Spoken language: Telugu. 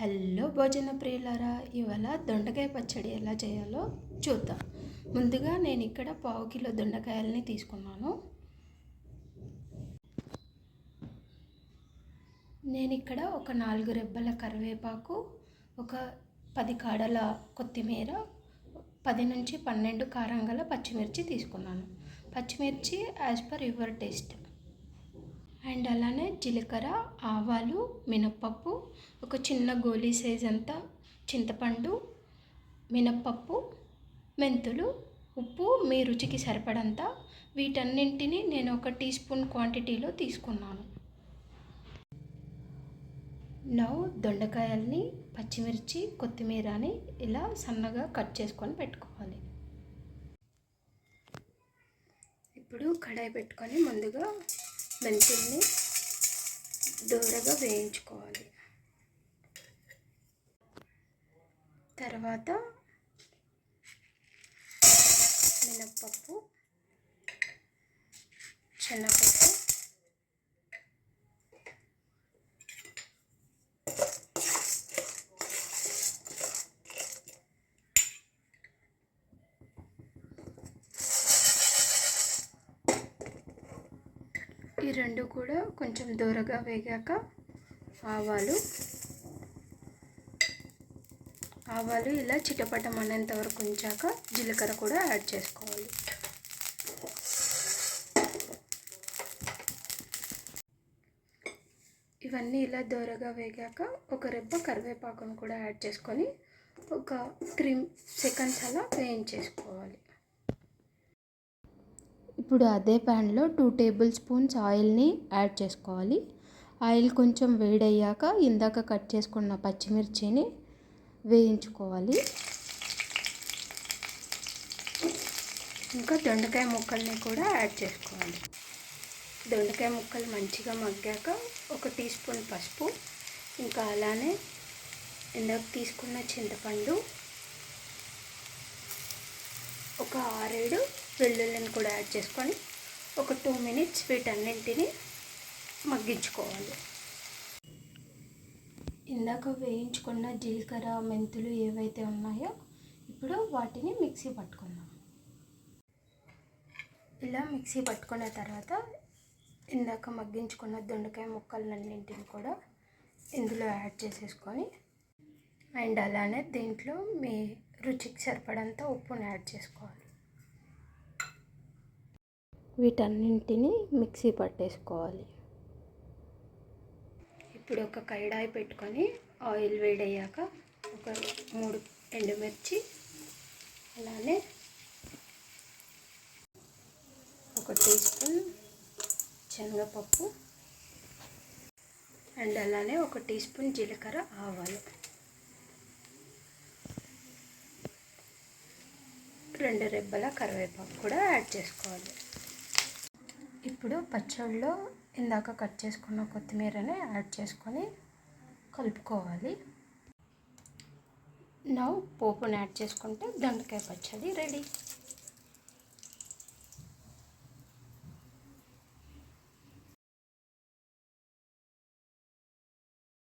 హలో భోజన ప్రియులారా ఇవాళ దొండకాయ పచ్చడి ఎలా చేయాలో చూద్దాం. ముందుగా నేను ఇక్కడ పావు కిలో దొండకాయలని తీసుకున్నాను. నేను ఇక్కడ ఒక నాలుగు రెబ్బల కరివేపాకు ఒక పది కాడల కొత్తిమీర పది నుంచి పన్నెండు కారం గల పచ్చిమిర్చి తీసుకున్నాను. పచ్చిమిర్చి as per your taste. And అలానే జీలకర్ర ఆవాలు మినప్పప్పు ఒక చిన్న గోళీ సైజ్ అంతా చింతపండు మినప్పప్పు మెంతులు ఉప్పు మీ రుచికి సరిపడంత. వీటన్నింటినీ నేను ఒక టీ స్పూన్ క్వాంటిటీలో తీసుకున్నాను. నౌ దొండకాయల్ని పచ్చిమిర్చి కొత్తిమీరని ఇలా సన్నగా కట్ చేసుకొని పెట్టుకోవాలి. ఇప్పుడు కడాయి పెట్టుకొని ముందుగా మెంతుల్ని దూరగా వేయించుకోవాలి. తర్వాత మినప్పప్పు శనగపప్పు ఈ రెండు కూడా కొంచెం దూరగా వేగాక ఆవాలు. ఆవాలు ఇలా చిటపటం అనేంత వరకు ఉంచాక జీలకర్ర కూడా యాడ్ చేసుకోవాలి. ఇవన్నీ ఇలా దూరగా వేగాక ఒక రెబ్బ కరివేపాకును కూడా యాడ్ చేసుకొని ఒక త్రీ సెకండ్స్ అలా వేయించేసుకోవాలి. ఇప్పుడు అదే ప్యాన్లో టూ టేబుల్ స్పూన్స్ ఆయిల్ని యాడ్ చేసుకోవాలి. ఆయిల్ కొంచెం వేడయ్యాక ఇందాక కట్ చేసుకున్న పచ్చిమిర్చిని వేయించుకోవాలి. ఇంకా దొండకాయ ముక్కల్ని కూడా యాడ్ చేసుకోవాలి. దొండకాయ ముక్కలు మంచిగా మగ్గాక ఒక టీ స్పూన్ పసుపు ఇంకా అలానే ఇందాక తీసుకున్న చింతపండు ఒక ఆరేడు వెల్లుల్లిని కూడా యాడ్ చేసుకొని ఒక టూ మినిట్స్ వీటన్నింటిని మగ్గించుకోవాలి. ఇందాక వేయించుకున్న జీలకర్ర మెంతులు ఏవైతే ఉన్నాయో ఇప్పుడు వాటిని మిక్సీ పట్టుకుందాం. ఇలా మిక్సీ పట్టుకున్న తర్వాత ఇందాక మగ్గించుకున్న దొండకాయ ముక్కలన్నింటిని కూడా ఇందులో యాడ్ చేసేసుకొని అండ్ అలానే దీంట్లో మీ రుచికి సరిపడంత ఉప్పుని యాడ్ చేసుకోవాలి. వీటన్నింటిని మిక్సీ పట్టేసుకోవాలి. ఇప్పుడు ఒక కడాయి పెట్టుకొని ఆయిల్ వేడయ్యాక ఒక మూడు ఎండుమిర్చి అలానే ఒక టీ స్పూన్ శనగపప్పు అండ్ అలానే ఒక టీ స్పూన్ జీలకర్ర ఆవాలు. రెండు రెబ్బల కరివేపాకు కూడా యాడ్ చేసుకోవాలి. ఇప్పుడు పచ్చళ్ళలో ఇందాక కట్ చేసుకున్న కొత్తిమీరని యాడ్ చేసుకొని కలుపుకోవాలి. నవ్వు పోపుని యాడ్ చేసుకుంటే దొండకాయ పచ్చడి రెడీ.